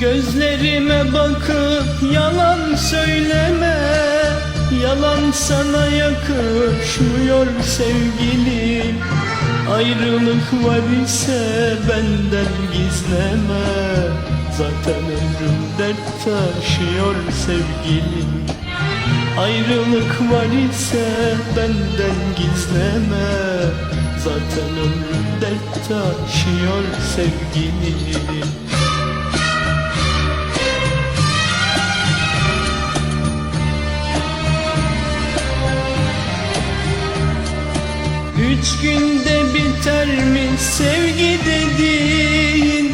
Gözlerime bakıp yalan söyleme. Yalan sana yakışmıyor sevgilim. Ayrılık var ise benden gizleme. Zaten ömrüm dert taşıyor sevgilim. Ayrılık var ise benden gizleme. Zaten ömrüm dert taşıyor sevgilim Üç günde biter mi sevgi dediğin?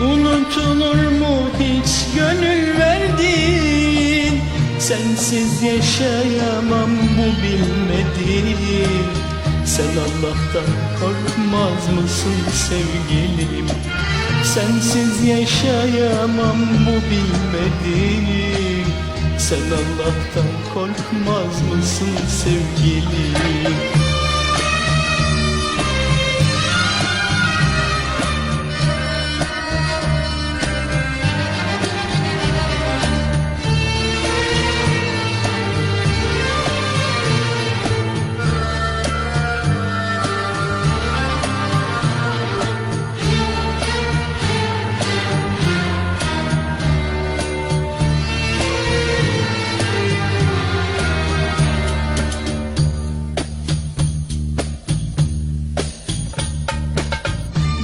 Unutulur mu hiç gönül verdiğin? Sensiz yaşayamam bu bilmediğin Sen Allah'tan korkmaz mısın sevgilim? Sensiz yaşayamam bu bilmediğin Sen Allah'tan korkmaz mısın sevgilim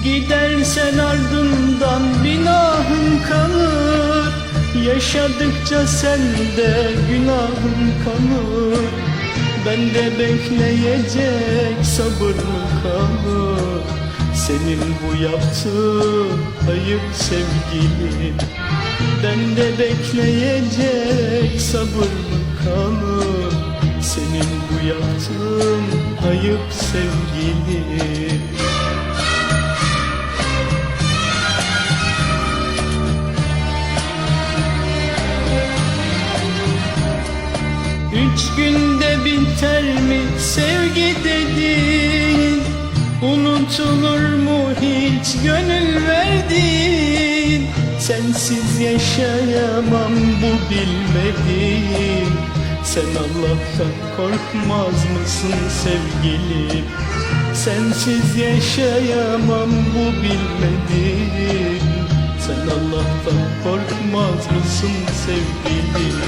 Gidersen ardından günahın kalır. Yaşadıkça sende günahın kalır. Ben de bekleyecek sabır mı kalır. Senin bu yaptığın ayıp sevgilim Ben de bekleyecek sabır mı kalır. Senin bu yaptığın ayıp sevgilim Üç günde biter mi sevgi dediğin Unutulur mu hiç gönül verdiğin Sensiz yaşayamam bu bilmediğin Sen Allah'tan korkmaz mısın sevgilim? Sensiz yaşayamam bu bilmediğin Sen Allah'tan korkmaz mısın sevgilim